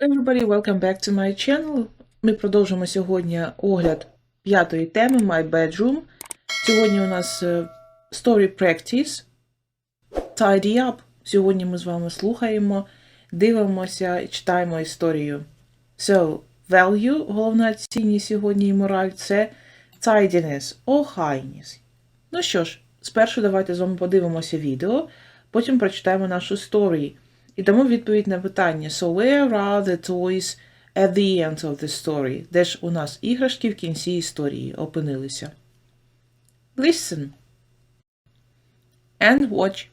everybody, welcome back to my channel. Ми продовжимо сьогодні огляд п'ятої теми My Bedroom. Сьогодні у нас е, Story Practice Tidy Up. Сьогодні ми з вами слухаємо, дивимося читаємо історію. So, value, головна цінність сьогодні і мораль це tidiness, охайність. Ну що ж, спершу давайте з вами подивимося відео, потім прочитаємо нашу story. І дамо відповідь на питання So where are the toys at the end of the story? Де ж у нас іграшки в кінці історії опинилися? Listen and watch.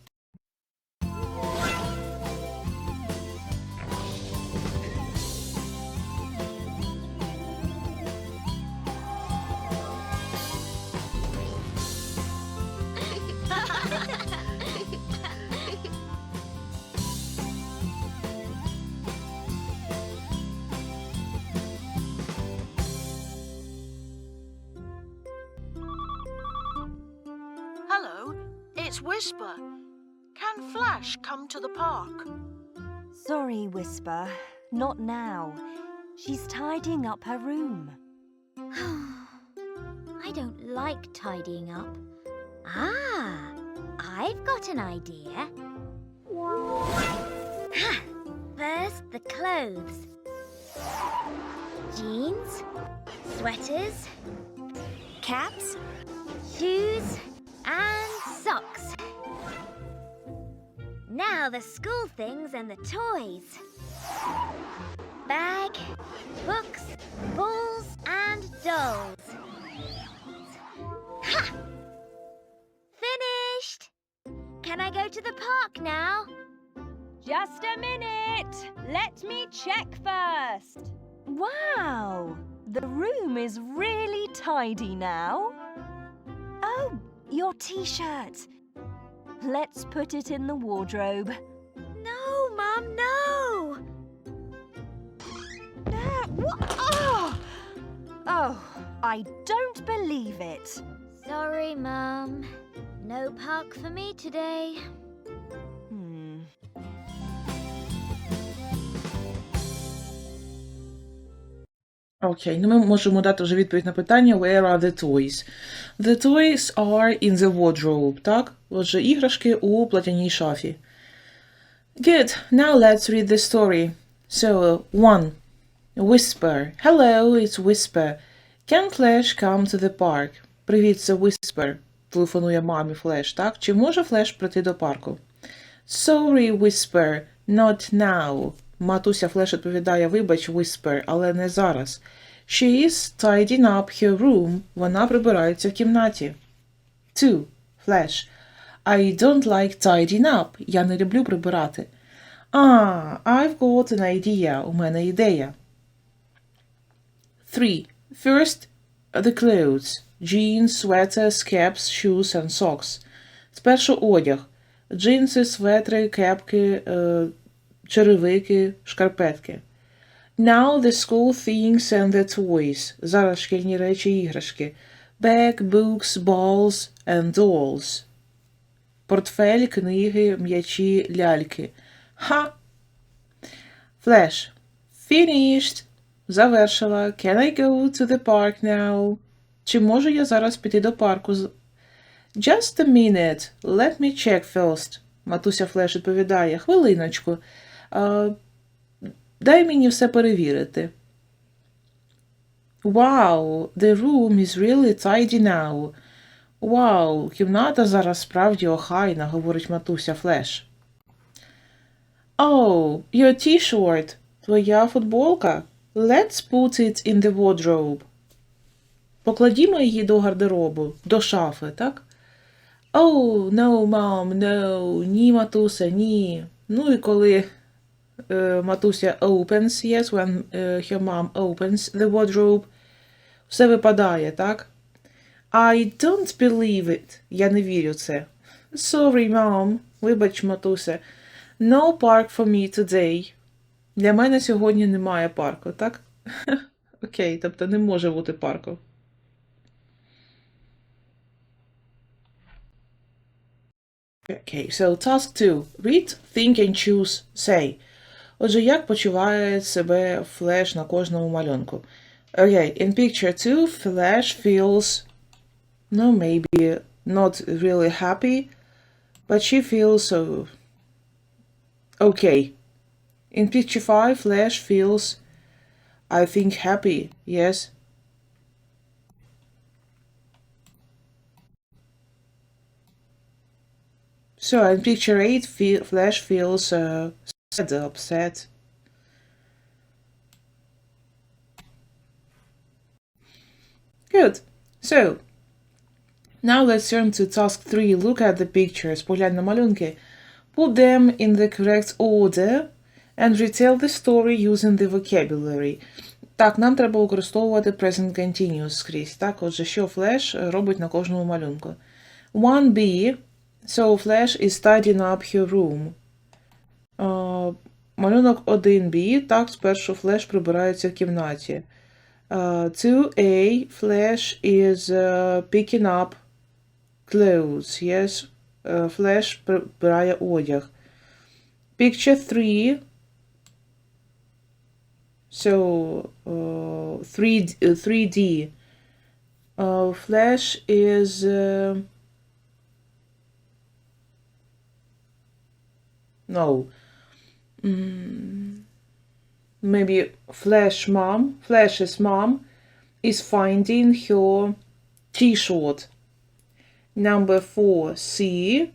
Whisper. Can Flash come to the park? Sorry, Whisper. Not now. She's tidying up her room. I don't like tidying up. Ah, I've got an idea. First, the clothes jeans, sweaters, caps, shoes, and socks. Now, the school things and the toys bag, books, balls, and dolls. Ha! Finished! Can I go to the park now? Just a minute! Let me check first. Wow! The room is really tidy now. Oh, your t shirt. Let's put it in the wardrobe. No, Mum, no! There, what? Oh! oh, I don't believe it. Sorry, Mum. No park for me today. Окей, ну ми можемо дати вже відповідь на питання Where are the toys? The toys are in the wardrobe, так? Отже, іграшки у платяній шафі. Good, now let's read the story. So, one. Whisper. Hello, it's Whisper. Can Flash come to the park? Привіт, це Whisper. Телефонує мамі Флеш, так? Чи може Флеш прийти до парку? Sorry, Whisper, not now. Матуся Флеш відповідає, вибач, Whisper, але не зараз. She is tidying up her room. Вона прибирається в кімнаті. Two. Flash. I don't like tidying up. Я не люблю прибирати. Ah, I've got an idea. У мене ідея. Three. First, the clothes. Jeans, sweaters, caps, shoes and socks. Спершу одяг. Джинси, светри, кепки, е, черевики, шкарпетки. Now the school things and the toys. Зараз шкільні речі і іграшки. Bag, books, balls and dolls. Портфель, книги, м'ячі, ляльки. Ха! Flash. Finished. Завершила. Can I go to the park now? Чи можу я зараз піти до парку? Just a minute. Let me check first. Матуся Флеш відповідає. Хвилиночку. Дай мені все перевірити. Wow, the room is really tidy now. Вау, кімната зараз справді охайна, говорить матуся Флеш. Oh, your t-shirt. Твоя футболка. Let's put it in the wardrobe. Покладімо її до гардеробу, до шафи, так? Oh, no, mom, no. Ні, матуся, ні. Ну і коли матуся opens, yes, when е, her mom opens the wardrobe, все випадає, так? I don't believe it. Я не вірю це. Sorry, mom. Вибач, матуся. No park for me today. Для мене сьогодні немає парку, так? Окей, тобто не може бути парку. Okay, so task two. Read, think and choose, say. Отже, як почуває себе Флеш на кожному малюнку? Okay, in picture two, Flash feels, no, maybe not really happy, but she feels uh, okay. In picture five, Flash feels, I think, happy, yes. So in picture 8, fe- Flash feels uh, sad, upset. Good. So, now let's turn to task 3. Look at the pictures. Поглянь на малюнки. Put them in the correct order and retell the story using the vocabulary. Так, нам треба використовувати present continuous скрізь. Так, отже, що Flash робить на кожному малюнку. 1b. So Flash is tidying up her room. Uh, малюнок 1b. Так, спершу Flash прибирається в кімнаті. Uh, 2a. Flash is uh, picking up clothes. Yes. Uh, Flash прибирає одяг. Picture 3. So, uh, 3, uh, 3D. Uh, Flash is... Uh, no. Mm, maybe Flash mom, Flash's mom is finding her t-shirt. Number 4C.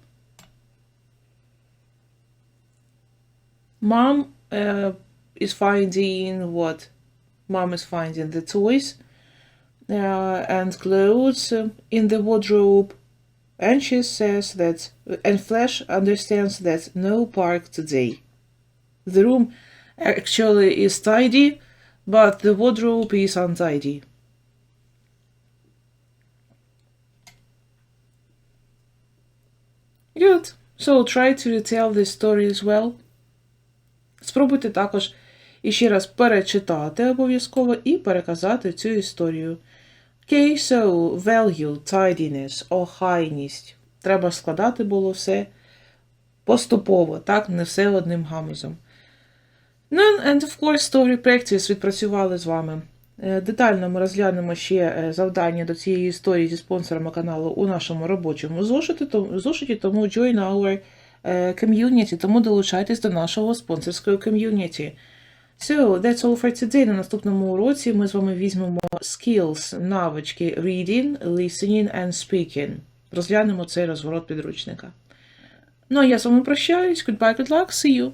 Mom uh, is finding what? Mom is finding the toys uh, and clothes in the wardrobe. And she says that, and Flash understands that no park today. The room actually is tidy, but the wardrobe is untidy. Good. So try to retell this story as well. Спробуйте також іще раз перечитати обов'язково і переказати цю історію. Okay, so value, tidiness, охайність. Треба складати було все поступово, так, не все одним гамузом. Ну, and of course, story practice відпрацювали з вами. Е, Детально ми розглянемо ще е, завдання до цієї історії зі спонсорами каналу у нашому робочому зошиті, тому, join our е, community, тому долучайтесь до нашого спонсорського ком'юніті. So, that's all for today. На наступному уроці ми з вами візьмемо skills, навички reading, listening and speaking. Розглянемо цей розворот підручника. Ну, а я з вами прощаюсь. Goodbye, good luck, see you!